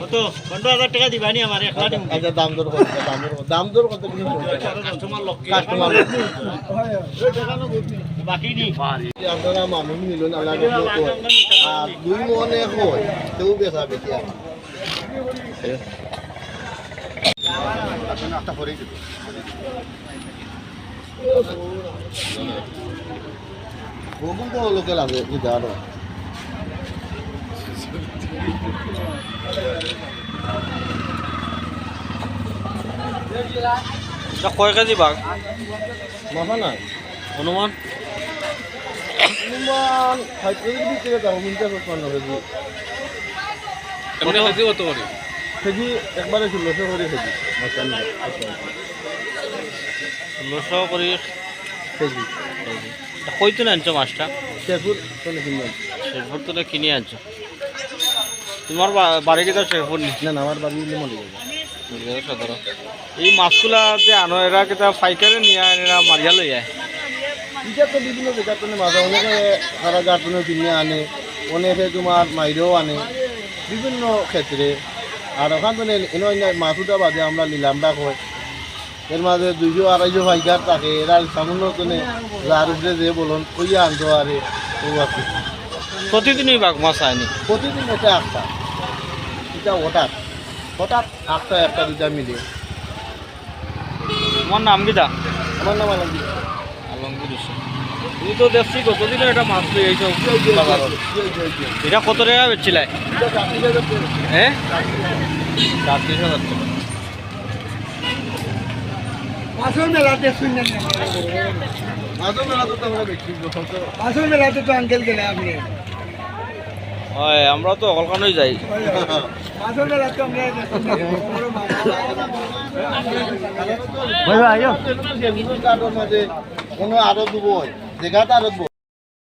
কত? পনেরো হাজার টাকা দিবানি আমার এক লাখ আচ্ছা দাম দর কত? দাম দর দাম দর কত কিন্তু কাস্টমার লক্ষ্য কাস্টমার বাকি নি? আপনারা মানুষ মিলুন আল্লাহ রহমত হয়। আর দুই মনে হয় তেও বেচা আর একটা করে দিবে বহু তো লোকে লাগে আরও কয় কেজি বাঘ? মাথা নাই। অনুমান অনুমান ষাট কেজির ভিতরে যাব মিনিটে পঞ্চান্ন কেজি। এমনি কেজি কত করে? কেজি একবারে ষোলোশো করে কেজি। ষোলোশো করে কেজি। কইতো না আনছো মাছটা? শেরপুর চলে কিনবেন শেরপুর তো কিনে আনছো। তোমার বাড়ি কেটে শেরপুর নি না না আমার বাড়ি হলে মনে যাবে এই মাছগুলা যে আনো এরা কেটা পাইকারে নিয়ে এরা মারিয়া লই যায় তো বিভিন্ন জায়গার জন্য মাঝে অনেকে সারা গার্টনে কিনে আনে অনেকে তোমার মাইরেও আনে বিভিন্ন ক্ষেত্রে। আর ওখান থেকে এনে অন্য মাছুটা বাদে আমরা নিলামটা হয়। এর মাঝে দুইশো আড়াইশো পাইকার থাকে এরা সামান্য যার উপরে যে বলুন ওই আনতো আরে ও আছে প্রতিদিনই বাঘ মাছ আয়নি প্রতিদিন এটা একটা এটা হঠাৎ। হঠাৎ একটা একটা দুটা মিলে। তোমার নাম কিটা আমার নাম আলমগীর। আলমগীর হোসেন। তুমি তো দেখছি কতদিন এটা মাছ লই আইছো বাজারত। এটা কত টাকা করে। হ্যাঁ চারত্রিশ হাজার টাকা। মাছের মেলাতে শুনলেন না মাঝে মেলা তো আমরা মাছের মেলাতে তো আঙ্কেল গেলে আপনি। হয় আমরা তো অলকানোই যাই। কোনো আরও দুবই। জেগাত আরও